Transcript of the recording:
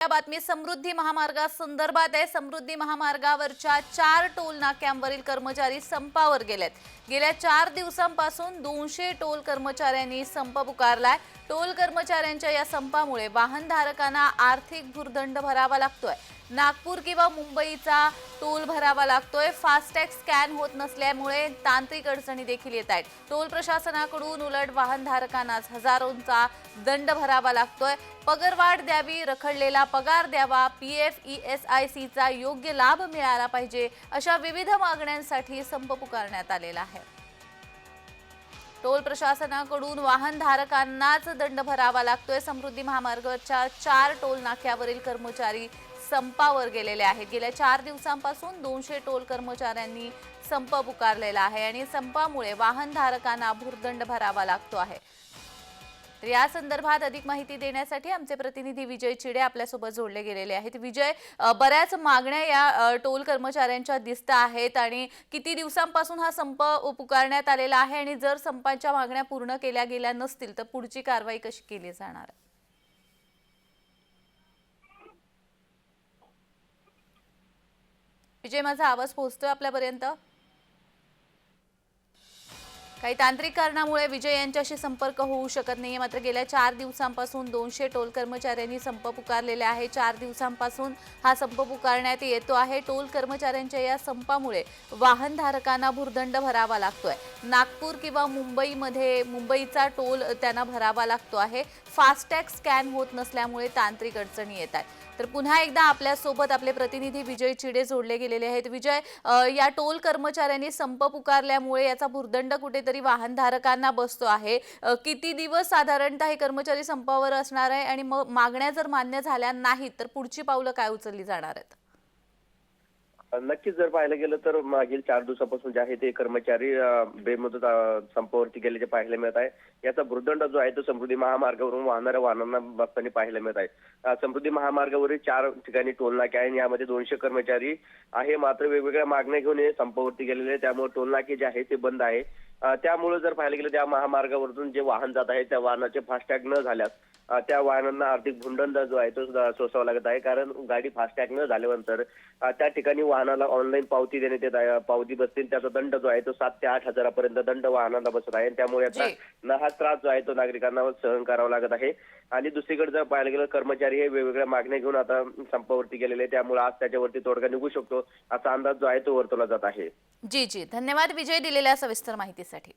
या बातमी समृद्धी महामार्गासंदर्भात आहे. समृद्धी महामार्गावरच्या चार टोल नाक्यांवरील कर्मचारी संपावर गेलेत. गेल्या चार दिवसांपासून दोनशे टोल कर्मचाऱ्यांनी संप पुकारलाय. टोल कर्मचाऱ्यांच्या या संपामुळे वाहनधारकांना आर्थिक भुर्दंड भरावा लागतोय. नागपूर किंवा मुंबईचा टोल भरावा लागतोय. फास्टॅग स्कॅन होत नसल्यामुळे तांत्रिक अडचणी देखील येत आहेत. टोल प्रशासनाकडून उलट वाहनधारकांनाच हजारोंचा दंड भरावा लागतोय. पगारवाढ द्यावी रखडलेला पगार द्यावा P F E S I सीचा योग्य लाभ मिळाला पाहिजे अशा विविध मागण्यांसाठी संप पुकारण्यात आलेला आहे. टोल प्रशासनाकडून वाहनधारकांनाच दंड भरावा लागतोय. समृद्धी महामार्गाच्या चार टोल नाक्यावरील कर्मचारी संपावर गेलेले आहेत. गेल्या चार दिवसांपासून दोनशे टोल कर्मचाऱ्यांनी संप पुकारलेला आहे आणि संपामुळे वाहनधारकांना भूर्दंड भरावा लागतो आहे. तर या संदर्भात अधिक माहिती देण्यासाठी आमचे प्रतिनिधी विजय चिडे आपल्यासोबत जोडले गेलेले आहेत. विजय बऱ्याच मागण्या या टोल कर्मचाऱ्यांच्या दिसत आहेत आणि किती दिवसांपासून हा संप पुकारण्यात आलेला आहे आणि जर संपाच्या मागण्या पूर्ण केल्या गेल्या नसतील तर पुढची कारवाई कशी केली जाणार? आहे विजय माझा आवाज पोहोचतोय आपल्यापर्यंत? काही तांत्रिक कारणामुळे विजय यांच्याशी संपर्क होऊ शकत नाहीये. मात्र गेल्या चार दिवसांपासून दोनशे टोल कर्मचाऱ्यांनी संप पुकारलेले आहे. चार दिवसांपासून हा संप पुकारण्यात येतो आहे. टोल कर्मचाऱ्यांच्या या संपामुळे वाहनधारकांना भुर्दंड भरावा लागतोय. नागपूर किंवा मुंबईमध्ये मुंबईचा टोल त्यांना भरावा लागतो आहे. फास्टॅग स्कॅन होत नसल्यामुळे तांत्रिक अडचणी येत आहेत. तर पुन्हा एकदा आपल्यासोबत आपले प्रतिनिधी विजय चिडे जोडले गेलेले आहेत. विजय या टोल कर्मचाऱ्यांनी संप पुकारल्यामुळे याचा भुर्दंड कुठेतरी वाहनधारकांना बसतो आहे. किती दिवस साधारणतः हे कर्मचारी संपावर असणार आहे? आणि मग मागण्या जर मान्य झाल्या नाहीत तर पुढची पावलं काय उचलली जाणार आहेत? नक्कीच जर पाहायला गेलं तर मागील चार दिवसापासून जे आहे ते कर्मचारी बेमुदत संपावरती गेल्याचे पाहायला मिळत आहे याचा भूर्दंड जो आहे तो समृद्धी महामार्गावरून वाहणाऱ्या वाहनांना बसताना पाहायला मिळत आहे. समृद्धी महामार्गावरील चार ठिकाणी टोल नाके आहे आणि यामध्ये दोनशे कर्मचारी आहे. मात्र वेगवेगळ्या मागण्या घेऊन हे संपावरती गेलेले आहे त्यामुळे टोलनाके जे आहे ते बंद आहे. त्यामुळे जर पाहायला गेलं त्या महामार्गावरून जे वाहन जात आहे त्या वाहनाचे फास्टॅग न झाल्यास त्या वाहनांना आर्थिक भुंडंड जो आहे तो सुद्धा सोसावा लागत आहे. कारण गाडी फास्टॅग न झाल्यानंतर त्या ठिकाणी वाहनाला ऑनलाईन पावती देण्यात येत आहे. पावती बसतील त्याचा दंड जो आहे तो सात ते आठ हजारापर्यंत दंड वाहनाला बसत आहे. त्यामुळे आता. नाहक त्रास जो आहे तो नागरिकांना सहन करावा लागत आहे. आणि दुसरीकडे जर पाहायला गेलं कर्मचारी हे वेगवेगळ्या मागण्या घेऊन आता संपावरती गेलेले त्यामुळे आज त्याच्यावरती तोडगा निघू शकतो असा अंदाज जो आहे तो वर्तवला जात आहे. जी जी. धन्यवाद. विजय दिलेल्या सविस्तर माहितीसाठी.